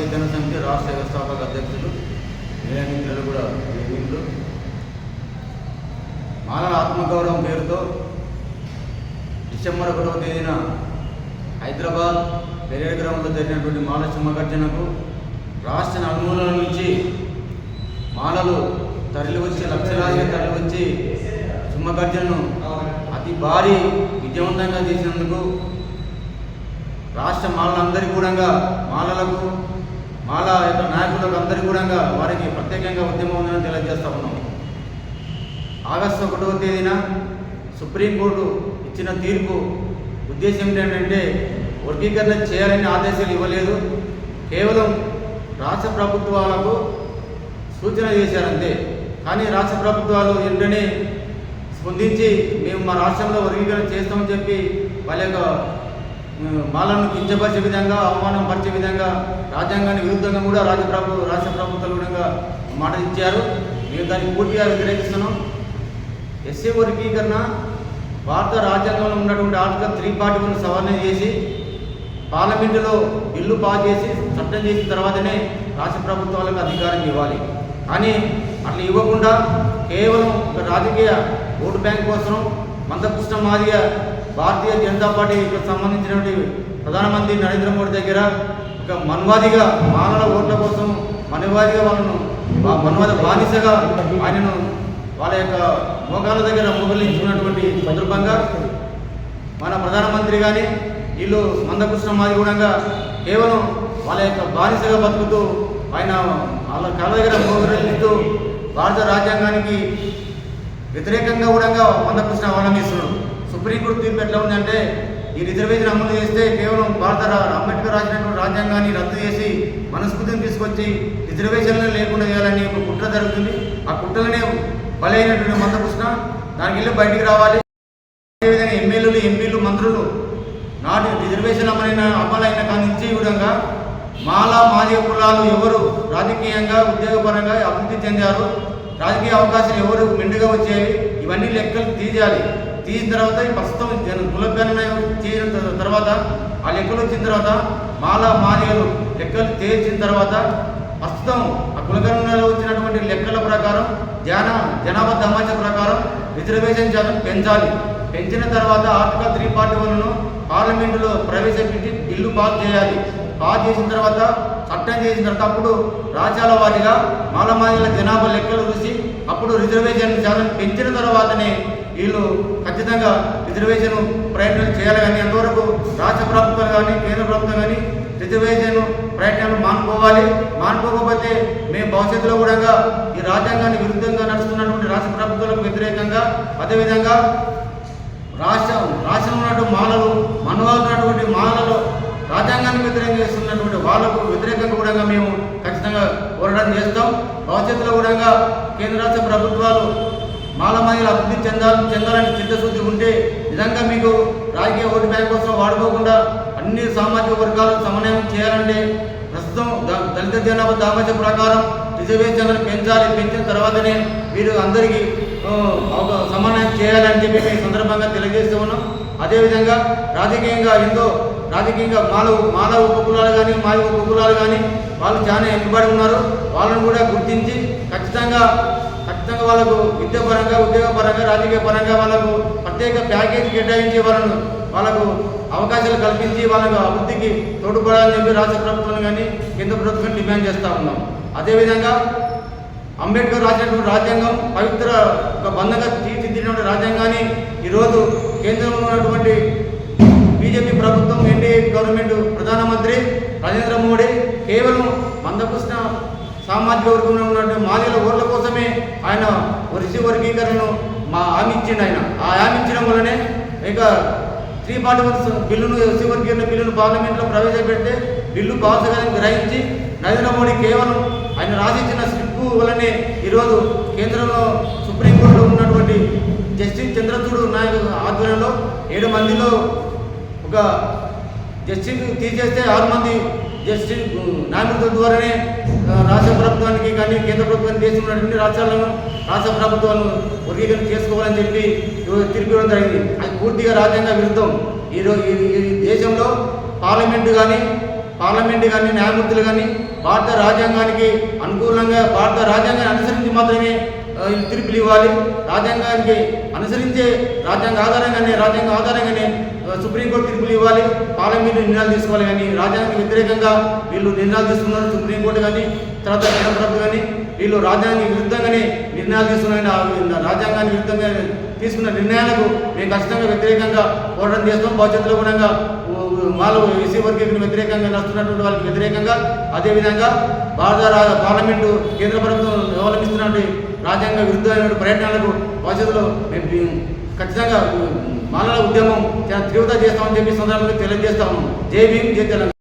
చైతన్య సమితి రాష్ట్ర వ్యవస్థాపక అధ్యక్షులు నిలయమిత్రులు కూడా వేదికలు మానవ ఆత్మగౌరవం పేరుతో డిసెంబర్ ఒకటవ తేదీన హైదరాబాద్ పెరేడ్ గ్రామంలో జరిగినటువంటి మాల సింహగర్జనకు రాష్ట్ర నలుమూలల నుంచి మాలలు తరలివచ్చి లక్షలాదిగా తరలివచ్చి సింహగర్జనను అతి భారీ విజయవంతంగా చేసినందుకు రాష్ట్ర మాలలందరికీ కూడా మాలలకు మాలా యొక్క నాయకులకు అందరికీ కూడా వారికి ప్రత్యేకంగా ఉద్యమం ఉందని తెలియజేస్తా ఉన్నాం. ఆగస్టు ఒకటవ తేదీన సుప్రీంకోర్టు ఇచ్చిన తీర్పు ఉద్దేశం ఏంటంటే వర్గీకరణ చేయాలని ఆదేశాలు ఇవ్వలేదు. కేవలం రాష్ట్ర ప్రభుత్వాలకు సూచన చేశారంతే. కానీ రాష్ట్ర ప్రభుత్వాలు వెంటనే స్పందించి మేము మా రాష్ట్రంలో వర్గీకరణ చేస్తామని చెప్పి వాళ్ళ యొక్క వాళ్ళను కించపరిచే విధంగా అవమానం పరిచే విధంగా రాజ్యాంగానికి విరుద్ధంగా కూడా రాజ్య ప్రభు రాష్ట్ర ప్రభుత్వాలు కూడా మాట ఇచ్చారు. మేము దాన్ని పూర్తిగా వ్యతిరేకిస్తున్నాం ఎస్సీ వర్గీకరణ భారత రాజ్యాంగంలో ఉన్నటువంటి ఆర్టికల్ త్రీ ఫార్టీ సవరణ చేసి పార్లమెంటులో బిల్లు పాస్ చేసి చట్టం చేసిన తర్వాతనే రాష్ట్ర ప్రభుత్వాలకు అధికారం ఇవ్వాలి. కానీ అట్లా ఇవ్వకుండా కేవలం ఒక రాజకీయ ఓటు బ్యాంక్ కోసం మందకృష్ణ మాదిగా భారతీయ జనతా పార్టీకి సంబంధించినటువంటి ప్రధానమంత్రి నరేంద్ర మోడీ దగ్గర ఒక మన్వాదిగా మానవ ఓట్ల కోసం మనవాదిగా వాళ్ళను మన్వాద బానిసగా ఆయనను వాళ్ళ యొక్క మోకాల దగ్గర మొగలించుకున్నటువంటి సందర్భంగా మన ప్రధానమంత్రి కానీ వీళ్ళు మందకృష్ణ మాది కూడా కేవలం వాళ్ళ యొక్క బానిసగా బతుకుతూ ఆయన వాళ్ళ కళ్ళ దగ్గర మొగలిస్తూ భారత రాజ్యాంగానికి వ్యతిరేకంగా కూడా మందకృష్ణ అవలంబిస్తున్నాడు సుప్రీంకోర్టు తీర్పు ఎట్లా ఉందంటే ఈ రిజర్వేషన్ అమలు చేస్తే కేవలం భారత అంబేద్కర్ రాసినటువంటి రాజ్యాంగాన్ని రద్దు చేసి మనస్ఫూర్తిని తీసుకొచ్చి రిజర్వేషన్లు లేకుండా చేయాలని ఒక కుట్ర జరుగుతుంది. ఆ కుట్రలనే బలైనటువంటి మందకృష్ణ దానికి వెళ్ళి బయటికి రావాలి. అదేవిధంగా ఎమ్మెల్యేలు ఎంపీలు మంత్రులు నాటి రిజర్వేషన్ అమలైన అమలైన కాని నుంచి ఈ విధంగా మాల మాదిగ కులాలు ఎవరు రాజకీయంగా ఉద్యోగపరంగా అభివృద్ధి చెందారు రాజకీయ అవకాశాలు ఎవరు మెండుగా వచ్చేవి ఇవన్నీ లెక్కలు తీయాలి తీసిన తర్వాత ప్రస్తుతం జన కులగణన చేసిన తర్వాత ఆ లెక్కలు వచ్చిన తర్వాత మాల మాదిగలు లెక్కలు తేల్చిన తర్వాత ప్రస్తుతం ఆ కులగణనలో వచ్చినటువంటి లెక్కల ప్రకారం జన జనాభా సమాచారం ప్రకారం రిజర్వేషన్ శాతం పెంచాలి. పెంచిన తర్వాత ఆర్టికల్ త్రీ ఫార్టీ వన్ను పార్లమెంటులో ప్రవేశపెట్టి బిల్లు పాస్ చేయాలి. పాస్ చేసిన తర్వాత చట్టం చేసిన తర్వాత అప్పుడు రాజ్యాల వారిగా మాలమాదిల జనాభా లెక్కలు చూసి అప్పుడు రిజర్వేషన్ శాతం పెంచిన తర్వాతనే వీళ్ళు ఖచ్చితంగా రిజర్వేషన్ ప్రయత్నాలు చేయాలి కానీ ఎంతవరకు రాష్ట్ర ప్రభుత్వం కానీ కేంద్ర ప్రభుత్వం కానీ రిజర్వేషన్ ప్రయత్నాలు మానుకోవాలి. మానుకోకపోతే మేము భవిష్యత్తులో కూడా ఈ రాజ్యాంగానికి విరుద్ధంగా నడుస్తున్నటువంటి రాష్ట్ర ప్రభుత్వాలకు వ్యతిరేకంగా అదేవిధంగా రాష్ట్రం రాష్ట్రంలో ఉన్నటువంటి మాలలు మనవాళ్ళు ఉన్నటువంటి మాలలు రాజ్యాంగానికి వ్యతిరేకంగా చేస్తున్నటువంటి వాళ్ళకు వ్యతిరేకంగా కూడా మేము ఖచ్చితంగా పోరాటం చేస్తాం. భవిష్యత్తులో కూడా కేంద్ర రాష్ట్ర ప్రభుత్వాలు మాలమాయిల అభివృద్ధి చెందాలి చెందాలని చిత్తశుద్ధి ఉంటే నిజంగా మీకు రాజకీయ ఓటు బ్యాంక్ కోసం వాడుకోకుండా అన్ని సామాజిక వర్గాలకు సమన్వయం చేయాలంటే ప్రస్తుతం ద- దళిత జనాభా దామత్య ప్రకారం రిజర్వేషన్లను పెంచాలి పెంచిన తర్వాతనే మీరు అందరికీ ఒక సమన్వయం చేయాలని చెప్పి మేము సందర్భంగా తెలియజేస్తూ ఉన్నాం. అదేవిధంగా రాజకీయంగా ఎంతో రాజకీయంగా మాల మాల ఉపకులాలు కానీ మాయ ఉపకులాలు కానీ వాళ్ళు చాలా ఎంపబడి ఉన్నారు. వాళ్ళని కూడా గుర్తించి ఖచ్చితంగా ఖచ్చితంగా వాళ్ళకు విద్యాపరంగా ఉద్యోగపరంగా రాజకీయ పరంగా వాళ్ళకు ప్రత్యేక ప్యాకేజ్ కేటాయించి వాళ్ళను వాళ్ళకు అవకాశాలు కల్పించి వాళ్ళకు అభివృద్ధికి తోడ్పడాలని చెప్పి రాష్ట్ర ప్రభుత్వం కానీ కేంద్ర ప్రభుత్వం డిమాండ్ చేస్తూ ఉన్నాం. అదేవిధంగా అంబేద్కర్ రాసినటువంటి రాజ్యాంగం పవిత్ర ఒక బంధంగా తీర్చిదిద్దినటువంటి రాజ్యాంగాన్ని ఈరోజు కేంద్రంలో ఉన్నటువంటి గవర్నమెంట్ ప్రధానమంత్రి నరేంద్ర మోడీ కేవలం మందకృష్ణ సామాజిక వర్గంలో ఉన్నటువంటి మాదిల ఓర్ల కోసమే ఆయన వృషి వర్గీకరణను మా హామీ ఇచ్చిండు ఆయన. ఆ హామీ ఇచ్చడం వల్లనే ఇక త్రీ ఫార్టీ వన్ బిల్లును ఎస్సీ వర్గీకరణ బిల్లును పార్లమెంట్లో ప్రవేశపెడితే బిల్లు పాస్ కాదని గ్రహించి నరేంద్ర మోడీ కేవలం ఆయన రాసిచ్చిన స్లిప్ వల్లనే ఈరోజు కేంద్రంలో సుప్రీంకోర్టులో ఉన్నటువంటి జస్టిస్ చంద్రచూడు నాయక్ ఆధ్వర్యంలో ఏడు మందిలో ఒక జస్టిస్ తీసేస్తే ఆరు మంది జస్టిస్ న్యాయమూర్తుల ద్వారానే రాష్ట్ర ప్రభుత్వానికి కానీ కేంద్ర ప్రభుత్వానికి చేసి ఉన్నటువంటి రాష్ట్రాలను రాష్ట్ర ప్రభుత్వాలను వర్గీకరణ చేసుకోవాలని చెప్పి తిరిగి జరిగింది. అది పూర్తిగా రాజ్యాంగ విరుద్ధం. ఈరోజు ఈ ఈ దేశంలో పార్లమెంటు కానీ పార్లమెంట్ కానీ న్యాయమూర్తులు కానీ భారత రాజ్యాంగానికి అనుకూలంగా భారత రాజ్యాంగాన్ని అనుసరించి మాత్రమే తీర్పులు ఇవ్వాలి రాజ్యాంగానికి అనుసరించే రాజ్యాంగ ఆధారంగానే రాజ్యాంగ ఆధారంగానే సుప్రీంకోర్టు తీర్పులు ఇవ్వాలి పార్లమెంట్ నిర్ణయాలు తీసుకోవాలి కానీ రాజ్యాంగానికి వ్యతిరేకంగా వీళ్ళు నిర్ణయాలు తీసుకున్నారు సుప్రీంకోర్టు కానీ తర్వాత కేంద్ర ప్రభుత్వం కానీ. వీళ్ళు రాజ్యాంగానికి విరుద్ధంగానే నిర్ణయాలు తీసుకున్న రాజ్యాంగానికి విరుద్ధంగా తీసుకున్న నిర్ణయాలకు మేము ఖచ్చితంగా వ్యతిరేకంగా పోరాటం చేస్తాం. భవిష్యత్తులో కూడా మాలో ఎస్సీ వర్గీకరణ వ్యతిరేకంగా నడుస్తున్నటువంటి వాళ్ళకి వ్యతిరేకంగా అదేవిధంగా భారత పార్లమెంటు కేంద్ర ప్రభుత్వం అవలంబిస్తున్నటువంటి రాజ్యాంగ విరుద్ధమైన ప్రయత్నాలకు భవిష్యత్తులో మేము ఖచ్చితంగా మాలల ఉద్యమం తీవ్రత చేస్తామని చెప్పి సందర్భంగా తెలియజేస్తాము జై భీమ్ జై తెలంగాణ.